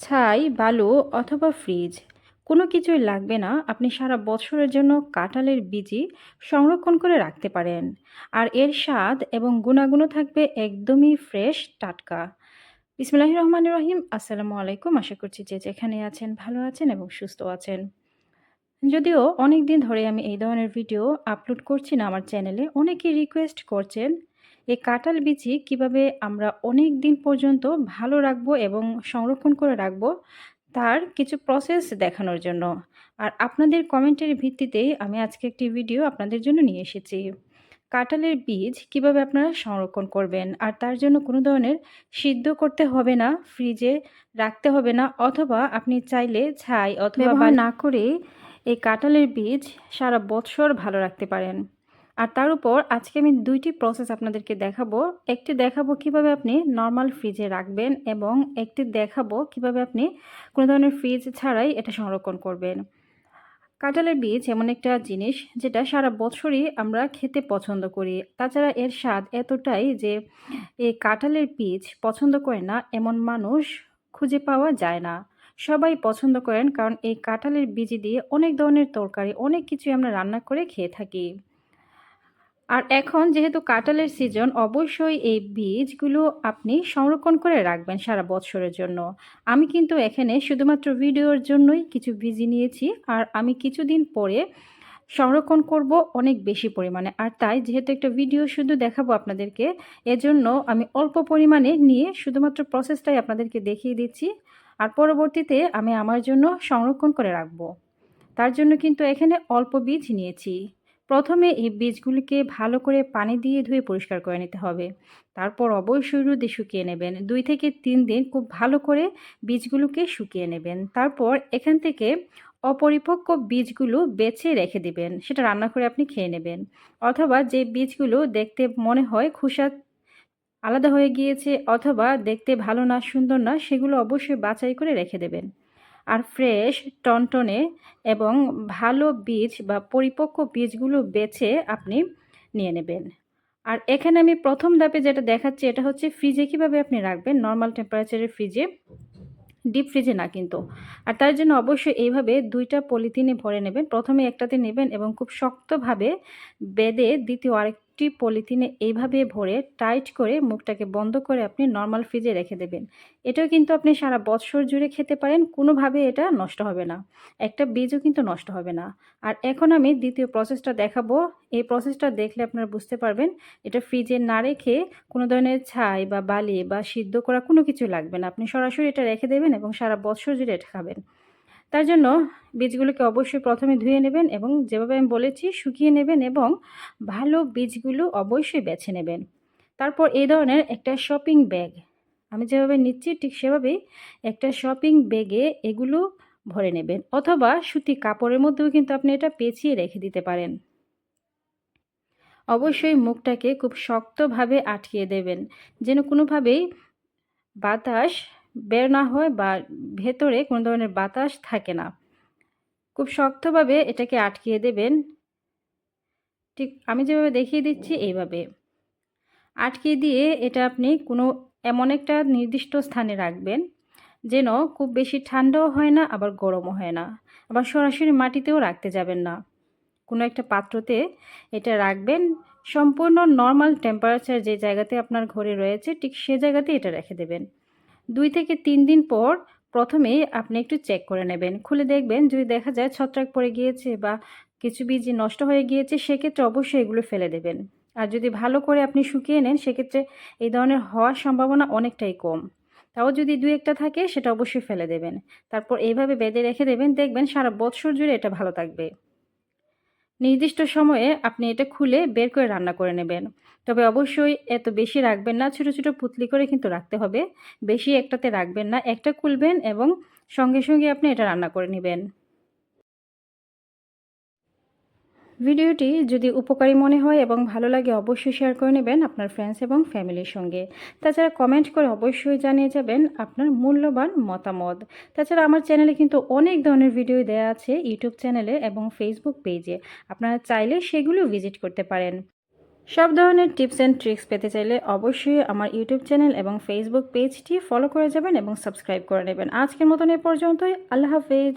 ছাই, বালু অথবা ফ্রিজ, কোনো কিছুই লাগবে না। আপনি সারা বছরের জন্য কাঁঠালের বীজই সংরক্ষণ করে রাখতে পারেন। আর এর স্বাদ এবং গুণাগুণও থাকবে একদমই ফ্রেশ, টাটকা। বিসমুল্লাহ রহমান রহিম। আসসালামু আলাইকুম। আশা করছি যে যেখানে আছেন ভালো আছেন এবং সুস্থ আছেন। যদিও অনেক দিন ধরে আমি এই ধরনের ভিডিও আপলোড করছি না, আমার চ্যানেলে অনেকেই রিকোয়েস্ট করছেন এই কাঁঠাল বিচি কীভাবে আমরা অনেক দিন পর্যন্ত ভালো রাখব এবং সংরক্ষণ করে রাখব তার কিছু প্রসেস দেখানোর জন্য। আর আপনাদের কমেন্টের ভিত্তিতেই আমি আজকে একটি ভিডিও আপনাদের জন্য নিয়ে এসেছি। কাঁঠালের বীজ কীভাবে আপনারা সংরক্ষণ করবেন আর তার জন্য কোনো ধরনের সিদ্ধ করতে হবে না ফ্রিজে রাখতে হবে না অথবা আপনি চাইলে ছাই অথবা না করে এই কাঁঠালের বীজ সারা বছর ভালো রাখতে পারেন। আর তার উপর আজকে আমি দুইটি প্রসেস আপনাদেরকে দেখাবো। একটি দেখাবো কীভাবে আপনি নর্মাল ফ্রিজে রাখবেন এবং একটি দেখাবো কীভাবে আপনি কোনো ধরনের ফ্রিজ ছাড়াই এটা সংরক্ষণ করবেন। কাঁঠালের বীজ এমন একটা জিনিস যেটা সারা বছরই আমরা খেতে পছন্দ করি। তাছাড়া এর স্বাদ এতটাই যে এই কাঁঠালের বীজ পছন্দ করে না, এমন মানুষ খুঁজে পাওয়া যায় না। সবাই পছন্দ করেন কারণ এই কাঁঠালের বীজ দিয়ে অনেক ধরনের তরকারি, অনেক কিছুই আমরা রান্না করে খেয়ে থাকি। আর এখন যেহেতু কাঁঠালের সিজন অবশ্যই এই বীজগুলো আপনি সংরক্ষণ করে রাখবেন সারা বছরের জন্য। আমি কিন্তু এখানে শুধুমাত্র ভিডিওর জন্যই কিছু বীজ নিয়েছি আর আমি কিছুদিন পরে সংরক্ষণ করব অনেক বেশি পরিমাণে। আর তাই যেহেতু একটা ভিডিও শুধু দেখাবো আপনাদেরকে, এজন্য আমি অল্প পরিমাণে নিয়ে শুধুমাত্র প্রসেসটাই আপনাদেরকে দেখিয়ে দিচ্ছি। আর পরবর্তীতে আমি আমার জন্য সংরক্ষণ করে রাখব। তার জন্য কিন্তু এখানে অল্প বীজ নিয়েছি। প্রথমে এই বীজগুলিকে ভালো করে পানি দিয়ে ধুয়ে পরিষ্কার করে নিতে হবে। তারপর অবশ্যই রোদে শুকিয়ে নেবেন। দুই থেকে তিন দিন খুব ভালো করে বীজগুলোকে শুকিয়ে নেবেন। তারপর এখান থেকে অপরিপক্ক বীজগুলো বেছে রেখে দিবেন। সেটা রান্না করে আপনি খেয়ে নেবেন। অথবা যে বীজগুলো দেখতে মনে হয় খুশা আলাদা হয়ে গিয়েছে অথবা দেখতে ভালো না, সুন্দর না, সেগুলো অবশ্যই বাছাই করে রেখে দেবেন। আর ফ্রেশ টনটনে এবং ভালো বীজ বা পরিপক্ক বীজগুলো বেছে আপনি নিয়ে নেবেন। আর এখানে আমি প্রথম ধাপে যেটা দেখাচ্ছি এটা হচ্ছে ফ্রিজে কীভাবে আপনি রাখবেন। নর্মাল টেম্পারেচারের ফ্রিজে ডিপ ফ্রিজে না কিন্তু। আর তার জন্য অবশ্যই এইভাবে দুইটা পলিথিনে ভরে নেবেন। প্রথমে একটাতে নেবেন এবং খুব শক্তভাবে বেঁধে দ্বিতীয় আরেক একটি পলিথিনে এইভাবে ভরে টাইট করে মুখটাকে বন্ধ করে আপনি নর্মাল ফ্রিজে রেখে দেবেন। এটাও কিন্তু আপনি সারা বছর জুড়ে খেতে পারেন, কোনোভাবে এটা নষ্ট হবে না। একটা বীজও কিন্তু নষ্ট হবে না। আর এখন আমি দ্বিতীয় প্রসেসটা দেখাবো। এই প্রসেসটা দেখলে আপনারা বুঝতে পারবেন, এটা ফ্রিজে না রেখে কোনো ধরনের ছাই বা বালি বা সিদ্ধ করা কোনো কিছু লাগবে না। আপনি সরাসরি এটা রেখে দেবেন এবং সারা বছর জুড়ে এটা খাবেন। তার জন্য বীজগুলোকে অবশ্যই প্রথমে ধুয়ে নেবেন এবং যেভাবে আমি বলেছি শুকিয়ে নেবেন এবং ভালো বীজগুলো অবশ্যই বেছে নেবেন। তারপর এই ধরনের একটা শপিং ব্যাগ আমি যেভাবে নিচ্ছি ঠিক সেভাবেই একটা শপিং ব্যাগে এগুলো ভরে নেবেন। অথবা সুতি কাপড়ের মধ্যেও কিন্তু আপনি এটা পেঁচিয়ে রেখে দিতে পারেন। অবশ্যই মুখটাকে খুব শক্তভাবে আটকিয়ে দেবেন, যেন কোনোভাবেই বাতাস বের না হয় বা ভেতরে কোনো ধরনের বাতাস থাকে না। খুব শক্তভাবে এটাকে আটকিয়ে দেবেন। ঠিক আমি যেভাবে দেখিয়ে দিচ্ছি এইভাবে। আটকিয়ে দিয়ে এটা আপনি কোনো এমন একটা নির্দিষ্ট স্থানে রাখবেন যেন খুব বেশি ঠান্ডাও হয় না, আবার গরমও হয় না। আবার সরাসরি মাটিতেও রাখতে যাবেন না। কোনো একটা পাত্রতে এটা রাখবেন। সম্পূর্ণ নর্মাল টেম্পারেচার যে জায়গাতে আপনার ঘরে রয়েছে, ঠিক সে জায়গাতে এটা রেখে দেবেন। দুই থেকে তিন দিন পর প্রথমে আপনি একটু চেক করে নেবেন। খুলে দেখবেন যদি দেখা যায় ছত্রাক পড়ে গিয়েছে বা কিছু বীজ নষ্ট হয়ে গিয়েছে, সেক্ষেত্রে অবশ্যই এগুলো ফেলে দেবেন। আর যদি ভালো করে আপনি শুকিয়ে নেন, সেক্ষেত্রে এই ধরনের হওয়ার সম্ভাবনা অনেকটাই কম। তাও যদি দু একটা থাকে, সেটা অবশ্যই ফেলে দেবেন। তারপর এইভাবে বেঁধে রেখে দেবেন, দেখবেন সারা বছর জুড়ে এটা ভালো থাকবে। নির্দিষ্ট সময়ে আপনি এটা খুলে বের করে রান্না করে নেবেন। তবে অবশ্যই এত বেশি রাখবেন না, ছোটো ছোটো পুতলি করে কিন্তু রাখতে হবে। বেশি একটাতে রাখবেন না, একটা খুলবেন এবং সঙ্গে সঙ্গে আপনি এটা রান্না করে নেবেন। ভিডিওটি যদি উপকারী মনে হয় এবং ভালো লাগে, অবশ্যই শেয়ার করে নেবেন আপনার ফ্রেন্ডস এবং ফ্যামিলির সঙ্গে। তাছাড়া কমেন্ট করে অবশ্যই জানিয়ে যাবেন আপনার মূল্যবান মতামত। তাছাড়া আমার চ্যানেলে কিন্তু অনেক ধরনের ভিডিও দেওয়া আছে ইউটিউব চ্যানেলে এবং ফেসবুক পেজে আপনারা চাইলে সেগুলো ভিজিট করতে পারেন। সব ধরনের টিপস অ্যান্ড ট্রিক্স পেতে চাইলে অবশ্যই আমার ইউটিউব চ্যানেল এবং ফেসবুক পেজটি ফলো করে যাবেন এবং সাবস্ক্রাইব করে নেবেন। আজকের মতন এ পর্যন্তই। আল্লাহ হাফেজ।